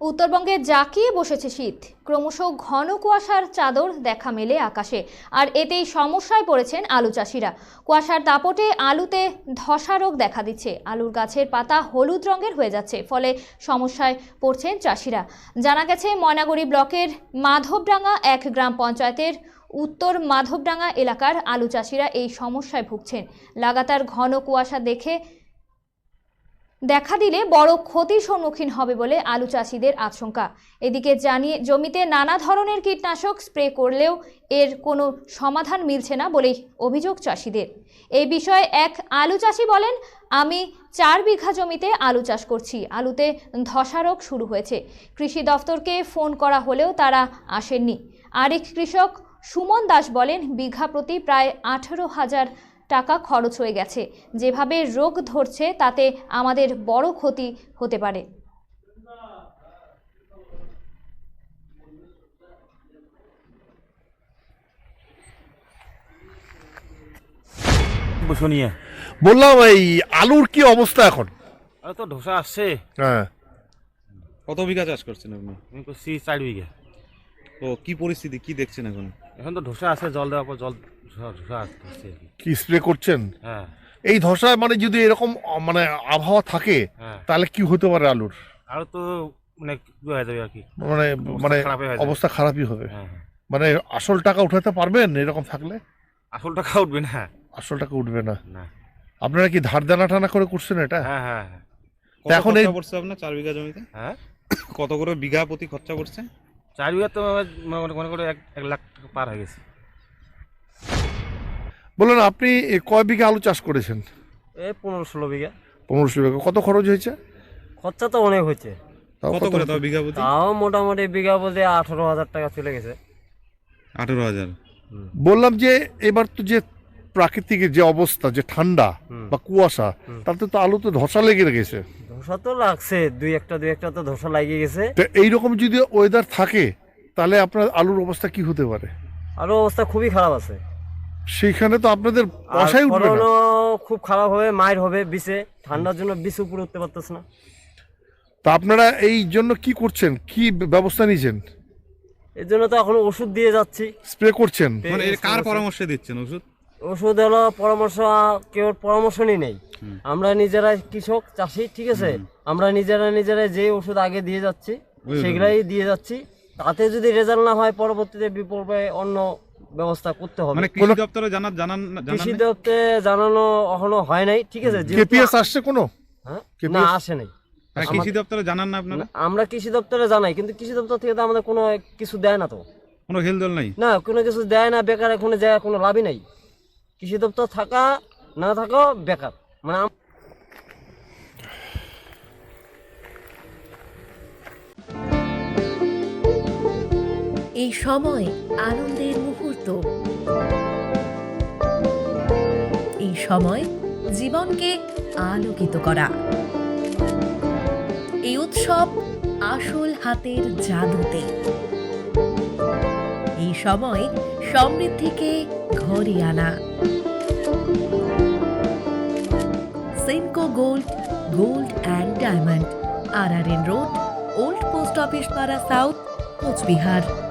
উত্তরবঙ্গে জাঁকিয়ে বসেছে শীত। ক্রমশ ঘন কুয়াশার চাদর দেখা মেলে আকাশে। আর এতেই সমস্যায় পড়েছেন আলু চাষিরা। কুয়াশার দাপটে আলুতে ধসা রোগ দেখা দিচ্ছে। আলুর গাছের পাতা হলুদ রঙের হয়ে যাচ্ছে, ফলে সমস্যায় পড়ছেন চাষিরা। জানা গেছে, ময়নাগুড়ি ব্লকের মাধবডাঙ্গা এক গ্রাম পঞ্চায়েতের উত্তর মাধবডাঙ্গা এলাকার আলু চাষিরা এই সমস্যায় ভুগছেন। লাগাতার ঘন কুয়াশা দেখে দেখা দিলে বড় ক্ষতির সম্মুখীন হবে বলে আলু চাষিদের আশঙ্কা। এদিকে জানিয়ে, জমিতে নানা ধরনের কীটনাশক স্প্রে করলেও এর কোনো সমাধান মিলছে না বলেই অভিযোগ চাষিদের। এই বিষয়ে এক আলু চাষি বলেন, আমি চার বিঘা জমিতে আলু চাষ করছি। আলুতে ধসা রোগ শুরু হয়েছে। কৃষি দফতরকে ফোন করা হলেও তারা আসেননি। আরেক কৃষক সুমন দাস বলেন, বিঘা প্রতি প্রায় আঠারো হাজার টাকা খরচ হয়ে গেছে। যেভাবে রোগ ধরছে তাতে আমাদের বড় ক্ষতি হতে পারে। শুনিয়ে বললাম এই আলুর কি অবস্থা এখন? আর তো ধোসা আসছে। হ্যাঁ। কত বিঘা চাষ করছেন আপনি? আমি করছি চার বিঘা। তো কি পরিস্থিতি? কি দেখছেন এখন? এখন তো ধসা আছে জল দেওয়ার পর জল ধোসা ধোসা আসছে কি স্প্রে করছেন? হ্যাঁ। এই ধসা মানে যদি এরকম মানে আবহাওয়া থাকে হ্যাঁ। তাহলে কি হতে পারে আলুর? আর তো মানে কি হয়ে যাবে আর কি। মানে মানে খারাপই হয়ে যাবে। অবস্থা খারাপই হবে। হ্যাঁ হ্যাঁ। মানে আসল টাকা উঠাতে পারবেন এরকম থাকলে? আসল টাকা উঠবে না। আসল টাকা উঠবে না। না। আপনারা কি ধার দানা টানা করে করছেন এটা? হ্যাঁ হ্যাঁ হ্যাঁ। কত এখন এই- খরচা পড়ছে আপনার চার বিঘা জমিতে? হ্যাঁ? কত করে বিঘা প্রতি খরচা পড়ছে? চার বিঘা তো মনে মনে করে এক এক লাখ টাকা পার হয়ে গেছে। বলুন আপনি এ কয় বিঘা আলু চাষ করেছেন? এই পনেরো ষোলো বিঘা। পনেরোশো বিঘা। কত খরচ হয়েছে? খরচা তো অনেক হয়েছে। তাও কত করে তাও বিঘা প্রতি? তাও মোটামুটি বিঘা বলতে আঠারো হাজার টাকা চলে গেছে। আঠেরো হাজার। বললাম যে এবার তো যে প্রাকৃতিক যে অবস্থা যে ঠান্ডা বা কুয়াশা তাতে তো আলুতে ধসা লেগে গেছে। ধসা তো লাগছে দুই একটা দুই একটা তো ধসা লাগিয়ে গেছে। তো এইরকম যদি ওয়েদার থাকে তাহলে আপনার আলুর অবস্থা কি হতে পারে? আরও অবস্থা খুবই খারাপ আছে। সেইখানে তো আপনাদের পয়সাই উঠবে না। খুব খারাপ হবে মায়ের হবে বিষে। ঠান্ডার জন্য বিষ উপরে উঠতে পারতেছে না। তা আপনারা এই জন্য কি করছেন? কি ব্যবস্থা নিয়েছেন? এর জন্য তো এখন ওষুধ দিয়ে যাচ্ছি। স্প্রে করছেন? মানে এর কার পরামর্শে দিচ্ছেন ওষুধ? ওষুধ হলো পরামর্শ কেউ পরামর্শ নিই নেই। আমরা নিজেরাই কৃষক চাষি ঠিক আছে? আমরা নিজেরা নিজেরাই যে ওষুধ আগে দিয়ে যাচ্ছি সেগুলাই দিয়ে যাচ্ছি। তাতে যদি রেজাল্ট না হয় পরবর্তীতে বিকল্পে অন্য ব্যবস্থা করতে হবে। মানে কৃষি দপ্তরে জানান জানান কৃষি দপ্তরে জানানো এখনও হয় নাই ঠিক আছে? কেপিএস আসছে কোনো? হ্যাঁ? না আসে নাই। মানে কৃষি দপ্তরে জানান না আপনারা? আমরা কৃষি দপ্তরে জানাই কিন্তু কৃষি দপ্তর থেকে তো আমাদের কোনো কিছু দেয় না তো। কোনো হেলদোল নাই? না কোনো কিছু দেয় না বেকার এখানে যায় কোনো লাভই নাই। কৃষি দপ্তর থাকা না থাকা বেকার। মানে এই সময় আনন্দের মুহূর্ত। এই সময় জীবনকে আলোকিত করা। এই উৎসব আসল হাতের জাদুতে। এই সময় সমৃদ্ধিকে ঘরে আনা। Senco gold gold and diamond R R N road old post office पारा साउथ कोचबिहार